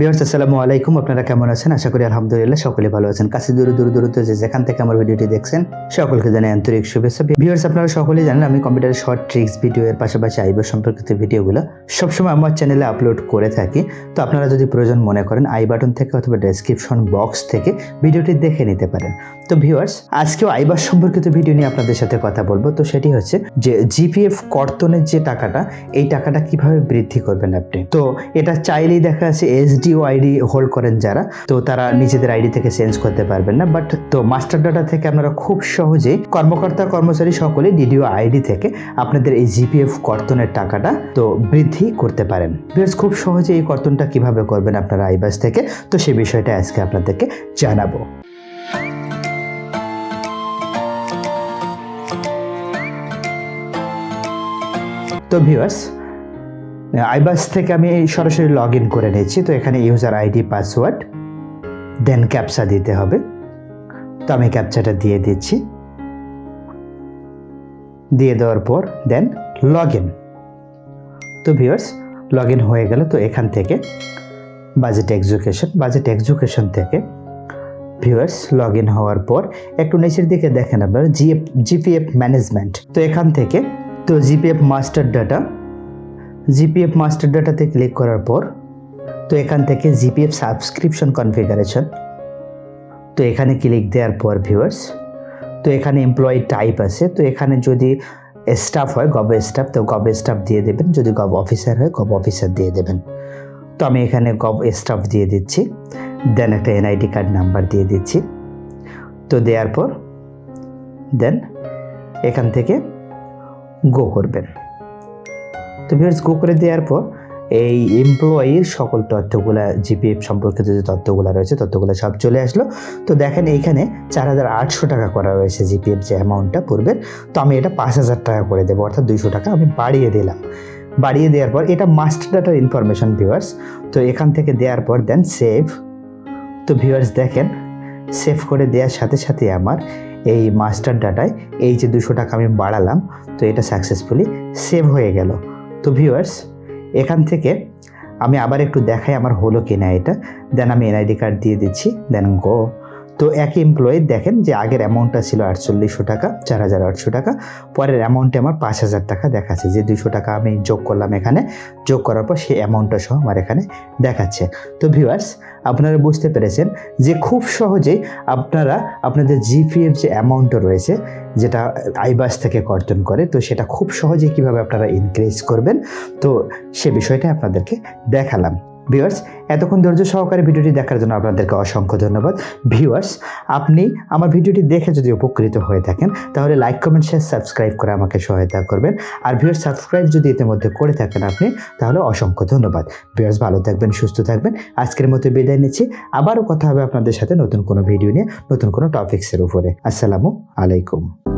বিহার্স আসসালামু আলাইকুম। আপনারা কেমন আছেন? আশা করি আলহামদুলিল্লাহ সকলে ভালো আছেন। কাছে দূরে দূরে দূরত্ব যে যেখান থেকে আমার ভিডিওটি দেখছেন, সকলকে জানাই আন্তরিক শুভেচ্ছা। বিহার্স আপনারা সকলেই জানেন, আমি কম্পিউটারের শর্ট ট্রিক্স ভিডিও এর পাশাপাশি আইবার সম্পর্কিত ভিডিওগুলো সবসময় আমার চ্যানেলে আপলোড করে থাকি। তো আপনারা যদি প্রয়োজন মনে করেন, আই বাটন থেকে অথবা ডেসক্রিপশন বক্স থেকে ভিডিওটি দেখে নিতে পারেন। তো ভিউয়ার্স আজকেও আইবার সম্পর্কিত ভিডিও নিয়ে আপনাদের সাথে কথা বলব। তো সেটি হচ্ছে যে জিপিএফ কর্তনের যে টাকাটা, এই টাকাটা কীভাবে বৃদ্ধি করবেন আপনি? তো এটা চাইলেই দেখা যাচ্ছে এসডিও আইডি হোল্ড করেন যারা, তো তারা নিজেদের আইডি থেকে চেঞ্জ করতে পারবেন না। বাট তো মাস্টার ডাটা থেকে আপনারা খুব সহজেই কর্মকর্তা, কর্মচারী সকলে ডিডিও আইডি থেকে আপনাদের এই জিপিএফ কর্তনের টাকাটা তো বৃদ্ধি করতে পারেন। বিকজ খুব সহজে এই কর্তনটা কীভাবে করবেন আপনারা আইবাস থেকে, তো সেই বিষয়টা আজকে আপনাদেরকে জানাব। তো ভিউয়ার্স আইবাস থেকে আমি সরাসরি লগ ইন করে নিয়েছি, তো এখানে user ID, password, then captcha দিতে হবে। তো আমি ক্যাপচাটা দিয়ে দিচ্ছি। দিয়ে দেওয়ার পর দেন লগ ইন তো ভিউয়ার্স লগ ইন হয়ে গেল, তো এখান থেকে বাজেট এক্সিকিউশন বাজেট এক্সিকিউশন থেকে ভিউয়ার্স লগ ইন হওয়ার পর একটু নিচের দিকে দেখেন আপনারা, জিএফ, জিপিএফ ম্যানেজমেন্ট। তো এখান থেকে, তো GPF master data GPF master ডাটাতে ক্লিক করার পর, তো এখান থেকে জিপিএফ সাবস্ক্রিপশন কনফিগারেশন। তো এখানে ক্লিক দেওয়ার পর, ভিউয়ার্স, তো এখানে এমপ্লয়ি টাইপ আছে। তো এখানে যদি স্টাফ হয়, গভ স্টাফ, তো গভ স্টাফ দিয়ে দেবেন। যদি গভ অফিসার হয়, গভ অফিসার দিয়ে দেবেন। তো আমি এখানে গভ স্টাফ দিয়ে দিচ্ছি। দেন একটা এনআইডি কার্ড নাম্বার দিয়ে দিচ্ছি। তো দেওয়ার পর, দেন এখান থেকে গো করবেন। তো ভিউয়ার্স গো করে দেওয়ার পর এই এমপ্লয়ির সকল তথ্যগুলা জিপিএফ সম্পর্কিত যে তথ্যগুলো রয়েছে, তথ্যগুলো সব চলে আসলো। তো দেখেন এইখানে চার হাজার আটশো টাকা করা রয়েছে জিপিএফ যে অ্যামাউন্টটা পূর্বের। তো আমি এটা পাঁচ হাজার টাকা করে দেবো, অর্থাৎ দুইশো টাকা আমি বাড়িয়ে দিলাম। বাড়িয়ে দেওয়ার পর এটা মাস্টার ডাটার ইনফরমেশন ভিউয়ার্স তো এখান থেকে দেওয়ার পর দেন সেভ তো ভিউয়ার্স দেখেন সেভ করে দেওয়ার সাথে সাথে আমার এই মাস্টার ডাটায় এই যে দুশো টাকা আমি বাড়ালাম, তো এটা সাকসেসফুলি সেভ হয়ে গেল। তো ভিউয়ার্স এখান থেকে আমি আবার একটু দেখাই আমার হলো কিনা এটা। দেন আমি এনআইডি কার্ড দিয়ে দিচ্ছি দেন গো তো একই এমপ্লয়ি দেখেন যে আগের অ্যামাউন্টটা ছিল আটচল্লিশশো টাকা, চার হাজার আটশো টাকা। পরের অ্যামাউন্টে আমার পাঁচ হাজার টাকা দেখাচ্ছে। যে দুশো টাকা আমি যোগ করলাম এখানে, যোগ করার পর সেই অ্যামাউন্টটা সহ আমার এখানে দেখাচ্ছে। তো ভিউয়ার্স আপনারা বুঝতে পেরেছেন যে খুব সহজেই আপনারা আপনাদের জিপিএফ যে অ্যামাউন্টটা রয়েছে, যেটা আইবাস থেকে কর্তন করে, তো সেটা খুব সহজেই কীভাবে আপনারা ইনক্রিজ করবেন, তো সে বিষয়টা আপনাদেরকে দেখালাম। ভিউয়ার্স এতক্ষণ ধৈর্য সহকারে ভিডিওটি দেখার জন্য আপনাদেরকে অসংখ্য ধন্যবাদ। ভিউয়ার্স আপনি আমার ভিডিওটি দেখে যদি উপকৃত হয়ে থাকেন, তাহলে লাইক কমেন্ট শেয়ার সাবস্ক্রাইব করে আমাকে সহায়তা করবেন। আর ভিউয়ার্স সাবস্ক্রাইব যদি ইতিমধ্যে করে থাকেন আপনি, তাহলে অসংখ্য ধন্যবাদ। ভিউয়ার্স ভালো থাকবেন, সুস্থ থাকবেন। আজকের মতো বিদায় নিচ্ছি। আবারও কথা হবে আপনাদের সাথে নতুন কোনো ভিডিও নিয়ে, নতুন কোনো টপিক্সের উপরে। আসসালামু আলাইকুম।